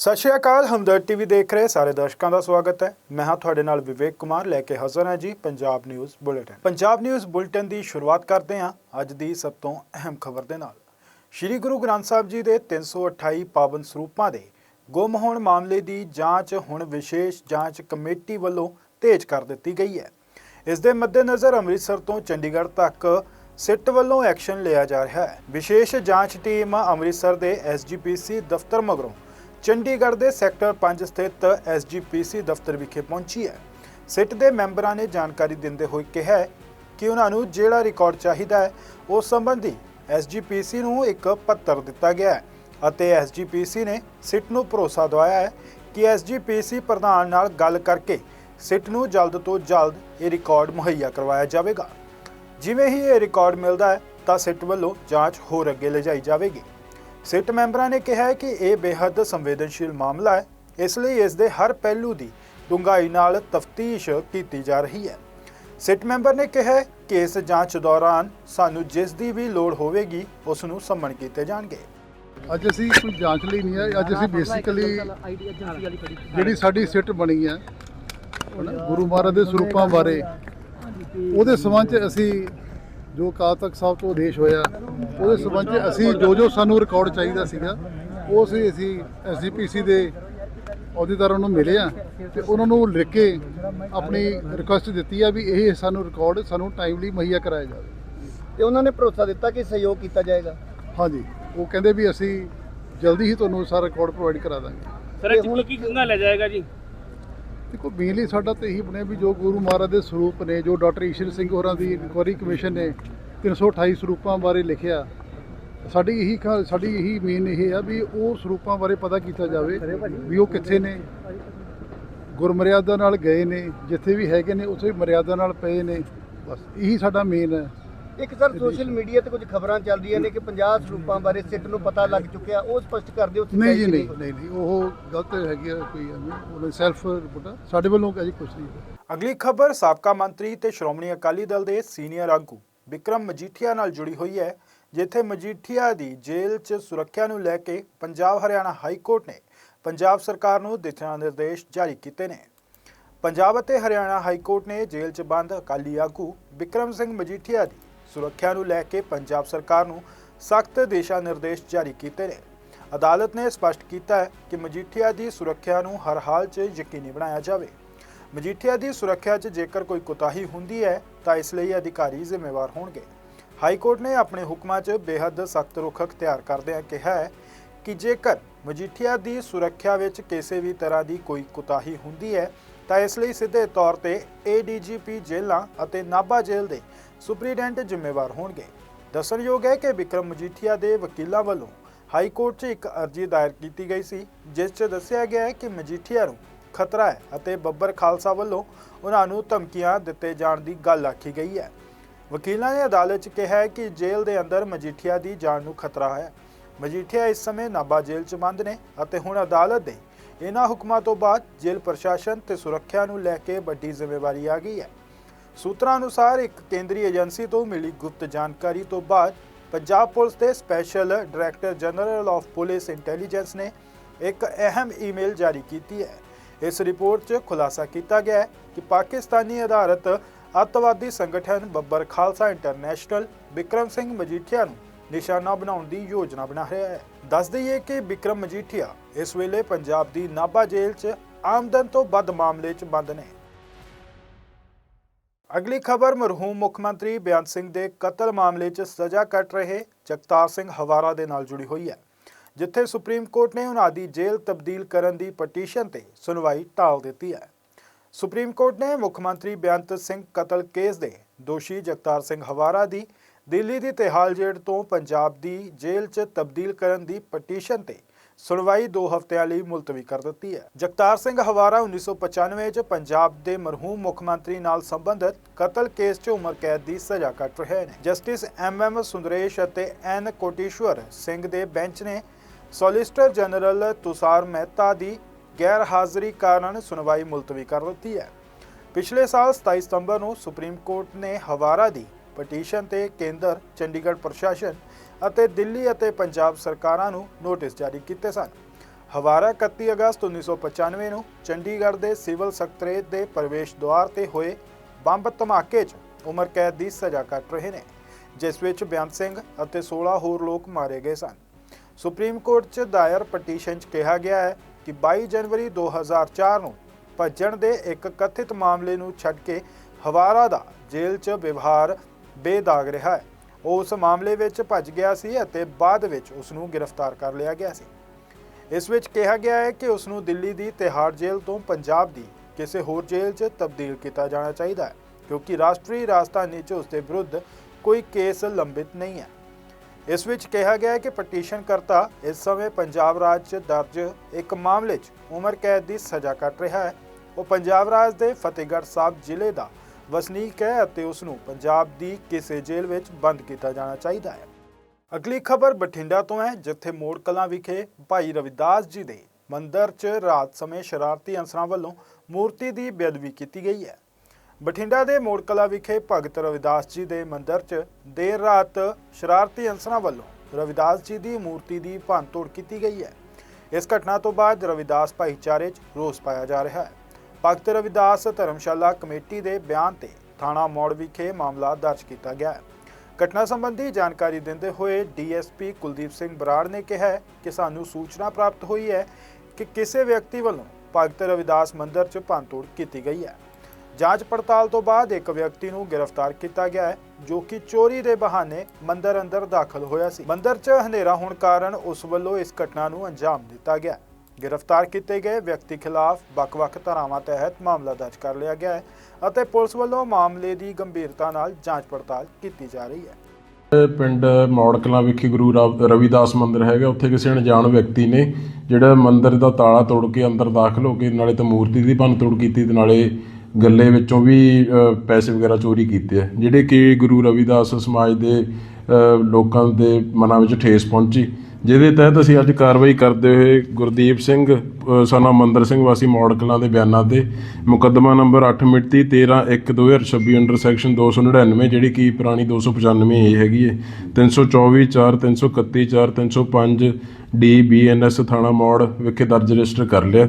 ਸਤਿ ਸ਼੍ਰੀ ਅਕਾਲ, ਹਮਦਰਦ ਟੀਵੀ ਦੇਖ ਰਹੇ ਸਾਰੇ ਦਰਸ਼ਕਾਂ ਦਾ ਸਵਾਗਤ ਹੈ। ਮੈਂ ਹਾਂ ਤੁਹਾਡੇ ਨਾਲ ਵਿਵੇਕ ਕੁਮਾਰ, ਲੈ ਕੇ ਹਾਜ਼ਰ ਹਾਂ ਜੀ Punjab news bulletin. Punjab news bulletin ਦੀ ਸ਼ੁਰੂਆਤ ਕਰਦੇ ਹਾਂ ਅੱਜ ਦੀ ਸਭ ਤੋਂ ਅਹਿਮ ਖਬਰ ਦੇ ਨਾਲ। ਸ਼੍ਰੀ ਗੁਰੂ ਗ੍ਰੰਥ ਸਾਹਿਬ ਜੀ ਦੇ 328 ਪਾਵਨ ਸਰੂਪਾਂ ਦੇ ਗੁੰਮ ਹੋਣ ਮਾਮਲੇ ਦੀ ਜਾਂਚ ਹੁਣ ਵਿਸ਼ੇਸ਼ ਜਾਂਚ ਕਮੇਟੀ ਵੱਲੋਂ ਤੇਜ਼ ਕਰ ਦਿੱਤੀ ਗਈ ਹੈ। ਇਸ ਦੇ ਮੱਦੇਨਜ਼ਰ ਅੰਮ੍ਰਿਤਸਰ ਤੋਂ ਚੰਡੀਗੜ੍ਹ ਤੱਕ ਸਿੱਟ ਵੱਲੋਂ ਐਕਸ਼ਨ ਲਿਆ ਜਾ ਰਿਹਾ ਹੈ। ਵਿਸ਼ੇਸ਼ ਜਾਂਚ ਟੀਮ ਅੰਮ੍ਰਿਤਸਰ ਦੇ ਐਸਜੀਪੀਸੀ ਦਫ਼ਤਰ ਮਗਰੋਂ ਚੰਡੀਗੜ੍ਹ ਦੇ ਸੈਕਟਰ 5 ਸਥਿਤ ਐਸਜੀਪੀਸੀ ਦਫ਼ਤਰ ਵਿਖੇ ਪਹੁੰਚੀ ਹੈ। ਸਿੱਟ ਦੇ ਮੈਂਬਰਾਂ ਨੇ ਜਾਣਕਾਰੀ ਦਿੰਦੇ ਹੋਏ ਕਿਹਾ ਹੈ ਕਿ ਉਹਨਾਂ ਨੂੰ ਜਿਹੜਾ ਰਿਕਾਰਡ ਚਾਹੀਦਾ ਹੈ, ਉਸ ਸੰਬੰਧੀ ਐਸਜੀਪੀਸੀ ਨੂੰ ਇੱਕ ਪੱਤਰ ਦਿੱਤਾ ਗਿਆ ਹੈ ਅਤੇ ਐਸਜੀਪੀਸੀ ਨੇ ਸਿੱਟ ਨੂੰ ਭਰੋਸਾ ਦਿਵਾਇਆ ਹੈ ਕਿ ਐਸਜੀਪੀਸੀ ਪ੍ਰਧਾਨ ਨਾਲ ਗੱਲ ਕਰਕੇ ਸਿੱਟ ਨੂੰ ਜਲਦ ਤੋਂ ਜਲਦ ਇਹ ਰਿਕਾਰਡ ਮੁਹੱਈਆ ਕਰਵਾਇਆ ਜਾਵੇਗਾ। ਜਿਵੇਂ ਹੀ ਇਹ ਰਿਕਾਰਡ ਮਿਲਦਾ ਹੈ, ਤਾਂ ਸਿੱਟ ਵੱਲੋਂ ਜਾਂਚ ਹੋਰ ਅੱਗੇ ਲਿਜਾਈ ਜਾਵੇਗੀ। ਸਿੱਟ ਮੈਂਬਰਾਂ ਨੇ ਕਿਹਾ ਹੈ ਕਿ ਇਹ ਬੇहद ਸੰਵੇਦਨਸ਼ੀਲ ਮਾਮਲਾ ਹੈ। ਇਸ ਲਈ ਇਸ ਦੇ ਹਰ ਪਹਿਲੂ ਦੀ ਡੂੰਘਾਈ ਨਾਲ ਤਫਤੀਸ਼ ਕੀਤੀ ਜਾ ਰਹੀ ਹੈ। ਸਿੱਟ ਮੈਂਬਰ ਨੇ ਕਿਹਾ ਹੈ ਕਿ ਇਸ ਜਾਂਚ ਦੌਰਾਨ ਸਾਨੂੰ ਜਿਸ ਦੀ ਵੀ ਲੋੜ ਹੋਵੇਗੀ ਉਸ ਨੂੰ ਸੰਮਣ ਕੀਤੇ ਜਾਣਗੇ। ਅੱਜ ਅਸੀਂ ਕੋਈ ਜਾਂਚ ਲਈ ਨਹੀਂ ਹੈ ਅੱਜ ਅਸੀਂ ਬੇਸਿਕਲੀ ਜਿਹੜੀ ਸਾਡੀ ਸਿੱਟ ਬਣੀ ਹੈ ਗੁਰੂ ਮਹਾਰਾਜ ਦੇ ਸਰੂਪਾਂ ਬਾਰੇ ਉਹਦੇ ਸੰਬੰਧ 'ਚ ਅਸੀਂ ਜੋ ਅਕਾਲ ਤਖਤ ਸਾਹਿਬ ਤੋਂ ਆਦੇਸ਼ ਹੋਇਆ ਉਹਦੇ ਸੰਬੰਧ 'ਚ ਅਸੀਂ ਜੋ ਜੋ ਸਾਨੂੰ ਰਿਕਾਰਡ ਚਾਹੀਦਾ ਸੀਗਾ ਉਹ ਅਸੀਂ ਅਸੀਂ ਐਸਜੀਪੀਸੀ ਦੇ ਅਹੁਦੇਦਾਰਾਂ ਨੂੰ ਮਿਲੇ ਆ ਤੇ ਉਹਨਾਂ ਨੂੰ ਲਿਖ ਕੇ ਆਪਣੀ ਰਿਕੁਐਸਟ ਦਿੱਤੀ ਆ ਵੀ ਇਹ ਸਾਨੂੰ ਰਿਕਾਰਡ ਸਾਨੂੰ ਟਾਈਮਲੀ ਮੁਹੱਈਆ ਕਰਾਇਆ ਜਾਵੇ। ਤੇ ਉਹਨਾਂ ਨੇ ਭਰੋਸਾ ਦਿੱਤਾ ਕਿ ਸਹਿਯੋਗ ਕੀਤਾ ਜਾਏਗਾ? ਹਾਂਜੀ ਉਹ ਕਹਿੰਦੇ ਵੀ ਅਸੀਂ ਜਲਦੀ ਹੀ ਤੁਹਾਨੂੰ ਸਾਰਾ ਰਿਕਾਰਡ ਪ੍ਰੋਵਾਈਡ ਕਰਾ ਦਾਂਗੇ। ਸਰ ਇਹ 'ਚ ਕੀ ਕੀ ਕੰਗਾ ਲੈ ਜਾਏਗਾ ਜੀ? ਦੇਖੋ ਮੇਨਲੀ ਸਾਡਾ ਤਾਂ ਇਹੀ ਬਣਿਆ ਵੀ ਜੋ ਗੁਰੂ ਮਹਾਰਾਜ ਦੇ ਸਰੂਪ ਨੇ, ਜੋ ਡਾਕਟਰ ਈਸ਼ਰ ਸਿੰਘ ਹੋਰਾਂ ਦੀ ਇਨਕੁਆਰੀ ਕਮਿਸ਼ਨ ਨੇ 328 ਸਰੂਪਾਂ ਬਾਰੇ ਲਿਖਿਆ, ਸਾਡੀ ਇਹੀ ਸਾਡੀ ਇਹੀ ਮੇਨ ਇਹ ਆ ਵੀ ਉਹ ਸਰੂਪਾਂ ਬਾਰੇ ਪਤਾ ਕੀਤਾ ਜਾਵੇ ਵੀ ਉਹ ਕਿੱਥੇ ਨੇ। ਗੁਰਮਰਿਆਦਾ ਨਾਲ ਗਏ ਨੇ, ਜਿੱਥੇ ਵੀ ਹੈਗੇ ਨੇ, ਉੱਥੇ ਮਰਿਆਦਾ ਨਾਲ ਪਏ ਨੇ, ਬਸ ਇਹੀ ਸਾਡਾ ਮੇਨ ਹੈ। ਇੱਕ ਸਰ ਸੋਸ਼ਲ ਮੀਡੀਆ ਤੇ ਕੁਝ ਖਬਰਾਂ ਚੱਲ ਰਹੀਆਂ ਨੇ ਕਿ 50 ਸਰੂਪਾਂ ਬਾਰੇ ਸਿੱਟ ਨੂੰ ਪਤਾ ਲੱਗ ਚੁੱਕਿਆ ਉਹ ਸਪਸ਼ਟ ਕਰ ਦਿਓ ਨਹੀਂ ਜੀ ਨਹੀਂ ਨਹੀਂ? ਨਹੀਂ ਉਹ ਗਲਤ ਹੈਗੀ ਆ ਕੋਈ ਐਵੇਂ ਉਹ ਸੈਲਫ ਰਿਪੋਰਟ। ਸਾਡੇ ਵੱਲੋਂ ਅਜੇ ਕੁਝ ਨਹੀਂ। ਅਗਲੀ ਖਬਰ ਸਾਬਕਾ ਮੰਤਰੀ ਤੇ ਸ਼੍ਰੋਮਣੀ ਅਕਾਲੀ ਦਲ ਦੇ ਸੀਨੀਅਰ ਆਗੂ ਵਿਕਰਮ ਮਜੀਠੀਆ ਨਾਲ ਜੁੜੀ ਹੋਈ ਹੈ ਜਿੱਥੇ ਮਜੀਠੀਆ ਦੀ ਜੇਲ੍ਹ 'ਚ ਸੁਰੱਖਿਆ ਨੂੰ ਲੈ ਕੇ ਪੰਜਾਬ ਹਰਿਆਣਾ ਹਾਈ ਕੋਰਟ ਨੇ ਪੰਜਾਬ ਸਰਕਾਰ ਨੂੰ ਦਿਸ਼ਾ ਨਿਰਦੇਸ਼ ਜਾਰੀ ਕੀਤੇ ਨੇ। ਪੰਜਾਬ ਅਤੇ ਹਰਿਆਣਾ ਹਾਈ ਕੋਰਟ ਨੇ ਜੇਲ੍ਹ 'ਚ ਬੰਦ ਅਕਾਲੀ ਆਗੂ ਵਿਕਰਮ ਸਿੰਘ ਮਜੀਠੀਆ ਦੀ ਸੁਰੱਖਿਆ ਨੂੰ ਲੈ ਕੇ ਪੰਜਾਬ ਸਰਕਾਰ ਨੂੰ ਸਖਤ ਦਿਸ਼ਾ ਨਿਰਦੇਸ਼ ਜਾਰੀ ਕੀਤੇ ਨੇ। ਅਦਾਲਤ ਨੇ ਸਪਸ਼ਟ ਕੀਤਾ ਹੈ ਕਿ ਮਜੀਠੀਆ ਦੀ ਸੁਰੱਖਿਆ ਨੂੰ ਹਰ ਹਾਲ 'ਚ ਯਕੀਨੀ ਬਣਾਇਆ ਜਾਵੇ। ਮਜੀਠੀਆ ਦੀ ਸੁਰੱਖਿਆ 'ਚ ਜੇਕਰ ਕੋਈ ਕੁਤਾਹੀ ਹੁੰਦੀ ਹੈ, ਤਾਂ ਇਸ ਲਈ ਅਧਿਕਾਰੀ ਜ਼ਿੰਮੇਵਾਰ ਹੋਣਗੇ। ਹਾਈ ਕੋਰਟ ਨੇ ਆਪਣੇ ਹੁਕਮਾਂ 'ਚ ਬੇਹੱਦ ਸਖਤ ਰੁਖ ਅਖਤਿਆਰ ਕਰਦਿਆਂ ਕਿਹਾ ਹੈ ਕਿ ਜੇਕਰ ਮਜੀਠੀਆ ਦੀ ਸੁਰੱਖਿਆ ਵਿੱਚ ਕਿਸੇ ਵੀ ਤਰ੍ਹਾਂ ਦੀ ਕੋਈ ਕੁਤਾਹੀ ਹੁੰਦੀ ਹੈ, ਤਾਂ ਇਸ ਲਈ ਸਿੱਧੇ ਤੌਰ ਤੇ ਏਡੀਜੀਪੀ ਜੇਲ੍ਹਾਂ ਅਤੇ ਨਾਭਾ ਜੇਲ੍ਹ ਦੇ ਸੁਪਰੀਡੈਂਟ ਜ਼ਿੰਮੇਵਾਰ ਹੋਣਗੇ। ਦੱਸਣਯੋਗ ਹੈ ਕਿ ਵਿਕਰਮ ਮਜੀਠੀਆ ਦੇ ਵਕੀਲਾਂ ਵੱਲੋਂ ਹਾਈ ਕੋਰਟ 'ਚ ਇੱਕ ਅਰਜ਼ੀ ਦਾਇਰ ਕੀਤੀ ਗਈ ਸੀ, ਜਿਸ 'ਚ ਦੱਸਿਆ ਗਿਆ ਹੈ ਕਿ ਮਜੀਠੀਆ ਨੂੰ ਖਤਰਾ ਹੈ ਅਤੇ ਬੱਬਰ ਖਾਲਸਾ ਵੱਲੋਂ ਉਹਨਾਂ ਨੂੰ ਧਮਕੀਆਂ ਦਿੱਤੇ ਜਾਣ ਦੀ ਗੱਲ ਆਖੀ ਗਈ ਹੈ। ਵਕੀਲਾਂ ਨੇ ਅਦਾਲਤ 'ਚ ਕਿਹਾ ਹੈ ਕਿ ਜੇਲ੍ਹ ਦੇ ਅੰਦਰ ਮਜੀਠੀਆ ਦੀ ਜਾਨ ਨੂੰ ਖਤਰਾ ਹੈ। ਮਜੀਠੀਆ ਇਸ ਸਮੇਂ ਨਾਭਾ ਜੇਲ੍ਹ 'ਚ ਬੰਦ ਨੇ ਅਤੇ ਹੁਣ ਅਦਾਲਤ ਦੇ ਇਹਨਾਂ ਹੁਕਮਾਂ ਤੋਂ ਬਾਅਦ ਜੇਲ੍ਹ ਪ੍ਰਸ਼ਾਸਨ ਤੇ ਸੁਰੱਖਿਆ ਨੂੰ ਲੈ ਕੇ ਵੱਡੀ ਜ਼ਿੰਮੇਵਾਰੀ ਆ ਗਈ ਹੈ। ਸੂਤਰਾਂ ਅਨੁਸਾਰ ਇੱਕ ਕੇਂਦਰੀ ਏਜੰਸੀ ਤੋਂ ਮਿਲੀ ਗੁਪਤ ਜਾਣਕਾਰੀ ਤੋਂ ਬਾਅਦ ਪੰਜਾਬ ਪੁਲਿਸ ਦੇ special director general of police intelligence ਨੇ ਇੱਕ ਅਹਿਮ ਈਮੇਲ ਜਾਰੀ ਕੀਤੀ ਹੈ। ਇਸ ਰਿਪੋਰਟ 'ਚ ਖੁਲਾਸਾ ਕੀਤਾ ਗਿਆ ਹੈ ਕਿ ਪਾਕਿਸਤਾਨੀ ਆਧਾਰਿਤ ਅੱਤਵਾਦੀ ਸੰਗਠਨ ਬੱਬਰ ਖਾਲਸਾ ਇੰਟਰਨੈਸ਼ਨਲ ਵਿਕਰਮ ਸਿੰਘ ਮਜੀਠੀਆ ਨੂੰ ਨਿਸ਼ਾਨਾ ਬਣਾਉਣ ਦੀ ਯੋਜਨਾ ਬਣਾ ਰਿਹਾ ਹੈ। ਦੱਸ ਦਈਏ ਕਿ ਵਿਕਰਮ ਮਜੀਠੀਆ ਇਸ ਵੇਲੇ ਪੰਜਾਬ ਦੀ ਨਾਭਾ ਜੇਲ੍ਹ 'ਚ ਆਮਦਨ ਤੋਂ ਵੱਧ ਮਾਮਲੇ 'ਚ ਬੰਦ ਨੇ। ਅਗਲੀ ਖਬਰ, ਮਰਹੂਮ ਮੁੱਖ ਮੰਤਰੀ ਬਿਆਨ ਸਿੰਘ ਦੇ ਕਤਲ ਮਾਮਲੇ 'ਚ ਸਜ਼ਾ ਕੱਟ ਰਹੇ ਜਗਤਾਰ ਸਿੰਘ ਹਵਾਰਾ ਦੇ ਨਾਲ ਜੁੜੀ ਹੋਈ ਹੈ, ਜਿੱਥੇ ਸੁਪਰੀਮ ਕੋਰਟ ਨੇ ਉਹਨਾਂ ਦੀ ਜੇਲ੍ਹ ਤਬਦੀਲ ਕਰਨ ਦੀ ਪਟੀਸ਼ਨ ਤੇ ਸੁਣਵਾਈ ਟਾਲ ਦਿੱਤੀ ਹੈ। ਸੁਪਰੀਮ ਕੋਰਟ ਨੇ ਮੁੱਖ ਮੰਤਰੀ ਬੇਅੰਤ ਸਿੰਘ ਕਤਲ ਕੇਸ ਦੇ ਦੋਸ਼ੀ ਜਗਤਾਰ ਸਿੰਘ ਹਵਾਰਾ ਦੀ ਦਿੱਲੀ ਦੀ ਤਿਹਾਲ ਜੇਲ੍ਹ ਤੋਂ ਪੰਜਾਬ ਦੀ ਜੇਲ੍ਹ 'ਚ ਤਬਦੀਲ ਕਰਨ ਦੀ ਪਟੀਸ਼ਨ ਤੇ ਸੁਣਵਾਈ 2 ਹਫ਼ਤਿਆਂ ਲਈ ਮੁਲਤਵੀ ਕਰ ਦਿੱਤੀ ਹੈ। ਜਗਤਾਰ ਸਿੰਘ ਹਵਾਰਾ 1995 'ਚ ਪੰਜਾਬ ਦੇ ਮਰਹੂਮ ਮੁੱਖ ਮੰਤਰੀ ਨਾਲ ਸੰਬੰਧਿਤ ਕਤਲ ਕੇਸ 'ਚ ਉਮਰ ਕੈਦ ਦੀ ਸਜ਼ਾ ਕੱਟ ਰਹੇ ਨੇ। ਜਸਟਿਸ ਐਮ ਐਮ ਸੁੰਦਰੇਸ਼ ਅਤੇ ਐਨ ਕੋਟੀਸ਼ਵਰ ਸਿੰਘ ਦੇ ਬੈਂਚ ਨੇ ਸੋਲਿਸਟਰ ਜਨਰਲ ਤੁਸਾਰ ਮਹਿਤਾ ਦੀ ਗੈਰ ਹਾਜ਼ਰੀ ਕਾਰਨ ਸੁਣਵਾਈ ਮੁਲਤਵੀ ਕਰ ਦਿੱਤੀ ਹੈ। ਪਿਛਲੇ ਸਾਲ 27 ਸਤੰਬਰ ਨੂੰ ਸੁਪਰੀਮ ਕੋਰਟ ਨੇ ਹਵਾਰਾ ਦੀ ਪਟੀਸ਼ਨ ਤੇ ਕੇਂਦਰ, ਚੰਡੀਗੜ੍ਹ ਪ੍ਰਸ਼ਾਸਨ ਅਤੇ ਦਿੱਲੀ ਅਤੇ ਪੰਜਾਬ ਸਰਕਾਰਾਂ ਨੂੰ ਨੋਟਿਸ ਜਾਰੀ ਕੀਤੇ ਸਨ। ਹਵਾਰਾ 31 ਅਗਸਤ 1995 ਨੂੰ ਚੰਡੀਗੜ੍ਹ ਦੇ ਸਿਵਲ ਸਕੱਤਰੇਤ ਦੇ ਪ੍ਰਵੇਸ਼ ਦੁਆਰ ਤੇ ਹੋਏ ਬੰਬ ਧਮਾਕੇ 'ਚ ਉਮਰ ਕੈਦ ਦੀ ਸਜ਼ਾ ਕੱਟ ਰਹੇ ਨੇ, ਜਿਸ ਵਿੱਚ ਬੇਅੰਤ ਸਿੰਘ ਅਤੇ 16 ਹੋਰ ਲੋਕ ਮਾਰੇ ਗਏ ਸਨ। ਸੁਪਰੀਮ ਕੋਰਟ 'ਚ ਦਾਇਰ ਪਟੀਸ਼ਨ 'ਚ ਕਿਹਾ ਗਿਆ ਹੈ ਕਿ 22 ਜਨਵਰੀ 2004 ਨੂੰ ਭੱਜਣ ਦੇ ਇੱਕ ਕਥਿਤ ਮਾਮਲੇ ਨੂੰ ਛੱਡ ਕੇ ਹਵਾਰਾ ਦਾ ਜੇਲ੍ਹ 'ਚ ਵਿਵਹਾਰ ਬੇਦਾਗ ਰਿਹਾ ਹੈ। ਉਹ ਉਸ ਮਾਮਲੇ ਵਿੱਚ ਭੱਜ ਗਿਆ ਸੀ ਅਤੇ ਬਾਅਦ ਵਿੱਚ ਉਸ ਨੂੰ ਗ੍ਰਿਫਤਾਰ ਕਰ ਲਿਆ ਗਿਆ ਸੀ। ਇਸ ਵਿੱਚ ਕਿਹਾ ਗਿਆ ਹੈ ਕਿ ਉਸ ਨੂੰ ਦਿੱਲੀ ਦੀ ਤਿਹਾੜ ਜੇਲ੍ਹ ਤੋਂ ਪੰਜਾਬ ਦੀ ਕਿਸੇ ਹੋਰ ਜੇਲ੍ਹ 'ਚ ਤਬਦੀਲ ਕੀਤਾ ਜਾਣਾ ਚਾਹੀਦਾ ਹੈ, ਕਿਉਂਕਿ ਰਾਸ਼ਟਰੀ ਰਾਜਧਾਨੀ 'ਚ ਉਸ ਦੇ ਵਿਰੁੱਧ ਕੋਈ ਕੇਸ ਲੰਬਿਤ ਨਹੀਂ ਹੈ। ਇਸ ਵਿੱਚ ਕਿਹਾ ਗਿਆ ਹੈ ਕਿ ਪਟੀਸ਼ਨ ਕਰਤਾ ਇਸ ਸਮੇਂ ਪੰਜਾਬ ਰਾਜ 'ਚ ਦਰਜ ਇੱਕ ਮਾਮਲੇ 'ਚ ਉਮਰ ਕੈਦ ਦੀ ਸਜ਼ਾ ਕੱਟ ਰਿਹਾ ਹੈ। ਉਹ ਪੰਜਾਬ ਰਾਜ ਦੇ ਫਤਿਹਗੜ੍ਹ ਸਾਹਿਬ ਜ਼ਿਲ੍ਹੇ ਦਾ ਵਸਨੀਕ ਹੈ ਅਤੇ ਉਸ ਨੂੰ ਪੰਜਾਬ ਦੀ ਕਿਸੇ ਜੇਲ੍ਹ ਵਿੱਚ ਬੰਦ ਕੀਤਾ ਜਾਣਾ ਚਾਹੀਦਾ ਹੈ। ਅਗਲੀ ਖਬਰ ਬਠਿੰਡਾ ਤੋਂ ਹੈ, ਜਿੱਥੇ ਮੋੜ ਕਲਾਂ ਵਿਖੇ ਭਾਈ ਰਵਿਦਾਸ ਜੀ ਦੇ ਮੰਦਰ 'ਚ ਰਾਤ ਸਮੇਂ ਸ਼ਰਾਰਤੀ ਅਨਸਰਾਂ ਵੱਲੋਂ ਮੂਰਤੀ ਦੀ ਬੇਅਦਬੀ ਕੀਤੀ ਗਈ ਹੈ। ਬਠਿੰਡਾ ਦੇ ਮੋੜ ਕਲਾਂ ਵਿਖੇ ਭਗਤ ਰਵਿਦਾਸ ਜੀ ਦੇ ਮੰਦਰ 'ਚ ਦੇਰ ਰਾਤ ਸ਼ਰਾਰਤੀ ਅਨਸਰਾਂ ਵੱਲੋਂ ਰਵਿਦਾਸ ਜੀ ਦੀ ਮੂਰਤੀ ਦੀ ਭੰਨਤੋੜ ਕੀਤੀ ਗਈ ਹੈ। ਇਸ ਘਟਨਾ ਤੋਂ ਬਾਅਦ ਰਵਿਦਾਸ ਭਾਈਚਾਰੇ 'ਚ ਰੋਸ ਪਾਇਆ ਜਾ ਰਿਹਾ ਹੈ। ਭਗਤ ਰਵਿਦਾਸ ਧਰਮਸ਼ਾਲਾ ਕਮੇਟੀ ਦੇ ਬਿਆਨ ਤੇ ਥਾਣਾ ਮੌੜ ਵਿਖੇ ਮਾਮਲਾ ਦਰਜ ਕੀਤਾ ਗਿਆ ਹੈ। ਘਟਨਾ ਸੰਬੰਧੀ ਜਾਣਕਾਰੀ ਦਿੰਦੇ ਹੋਏ ਡੀਐਸਪੀ ਕੁਲਦੀਪ ਸਿੰਘ ਬਰਾੜ ਨੇ ਕਿਹਾ ਕਿ ਸਾਨੂੰ ਸੂਚਨਾ ਪ੍ਰਾਪਤ ਹੋਈ ਹੈ ਕਿ ਕਿਸੇ ਵਿਅਕਤੀ ਵੱਲੋਂ ਭਗਤ ਰਵਿਦਾਸ ਮੰਦਿਰ 'ਚ ਭੰਨਤੋੜ ਕੀਤੀ ਗਈ ਹੈ। ਜਾਂਚ ਪੜਤਾਲ ਤੋਂ ਬਾਅਦ ਇੱਕ ਵਿਅਕਤੀ ਨੂੰ ਗ੍ਰਿਫਤਾਰ ਕੀਤਾ ਗਿਆ ਹੈ, ਜੋ ਕਿ ਚੋਰੀ ਦੇ ਬਹਾਨੇ ਮੰਦਿਰ ਅੰਦਰ ਦਾਖਲ ਹੋਇਆ ਸੀ। ਮੰਦਿਰ 'ਚ ਹਨੇਰਾ ਹੋਣ ਕਾਰਨ ਉਸ ਵੱਲੋਂ ਇਸ ਘਟਨਾ ਨੂੰ ਅੰਜਾਮ ਦਿੱਤਾ ਗਿਆ ਗ੍ਰਿਫਤਾਰ ਕੀਤੇ ਗਏ ਵਿਅਕਤੀ ਖਿਲਾਫ ਵੱਖ-ਵੱਖ ਧਾਰਾਵਾਂ ਤਹਿਤ ਮਾਮਲਾ ਦਰਜ ਕਰ ਲਿਆ ਗਿਆ ਹੈ ਅਤੇ ਪੁਲਿਸ ਵੱਲੋਂ ਮਾਮਲੇ ਦੀ ਗੰਭੀਰਤਾ ਨਾਲ ਜਾਂਚ ਪੜਤਾਲ ਕੀਤੀ ਜਾ ਰਹੀ ਹੈ। ਪਿੰਡ ਮੌੜ ਕਲਾਂ ਵਿਖੇ ਗੁਰੂ ਰਵਿਦਾਸ ਮੰਦਿਰ ਹੈਗਾ ਉੱਥੇ ਕਿਸੇ ਅਣਜਾਣ ਵਿਅਕਤੀ ਨੇ ਜਿਹੜਾ ਮੰਦਿਰ ਦਾ ਤਾਲਾ ਤੋੜ ਕੇ ਅੰਦਰ ਦਾਖਲ ਹੋ ਕੇ ਨਾਲੇ ਤਾਂ ਮੂਰਤੀ ਦੀ ਭੰਨ ਤੋੜ ਕੀਤੀ ਤੇ ਨਾਲੇ ਗੱਲੇ ਵਿੱਚੋਂ ਵੀ ਪੈਸੇ ਵਗੈਰਾ ਚੋਰੀ ਕੀਤੇ ਆ ਜਿਹੜੇ ਕਿ ਗੁਰੂ ਰਵਿਦਾਸ ਸਮਾਜ ਦੇ ਅ, ਲੋਕਾਂ ਦੇ ਮਨਾਂ ਵਿੱਚ ਠੇਸ ਪਹੁੰਚੀ। ਜਿਹਦੇ ਤਹਿਤ ਅਸੀਂ ਅੱਜ ਕਾਰਵਾਈ ਕਰਦੇ ਹੋਏ ਗੁਰਦੀਪ ਸਿੰਘ ਅ, ਸਨਾ ਮੰਦਰ ਸਿੰਘ ਵਾਸੀ ਮੌੜ ਕਲਾਂ ਦੇ ਬਿਆਨਾਂ ਤੇ ਮੁਕੱਦਮਾ ਨੰਬਰ 8 ਮਿਤੀ 13/1/2026 ਅੰਡਰ ਸੈਕਸ਼ਨ 299 ਜਿਹੜੀ ਕਿ ਪੁਰਾਣੀ 295 ਏ ਹੈਗੀ ਹੈ। 324 4 331 4 305 ਡੀ ਬੀਐਨਐਸ ਥਾਣਾ ਮੌੜ ਵਿਖੇ ਦਰਜ ਰਜਿਸਟਰ ਕਰ ਲਿਆ।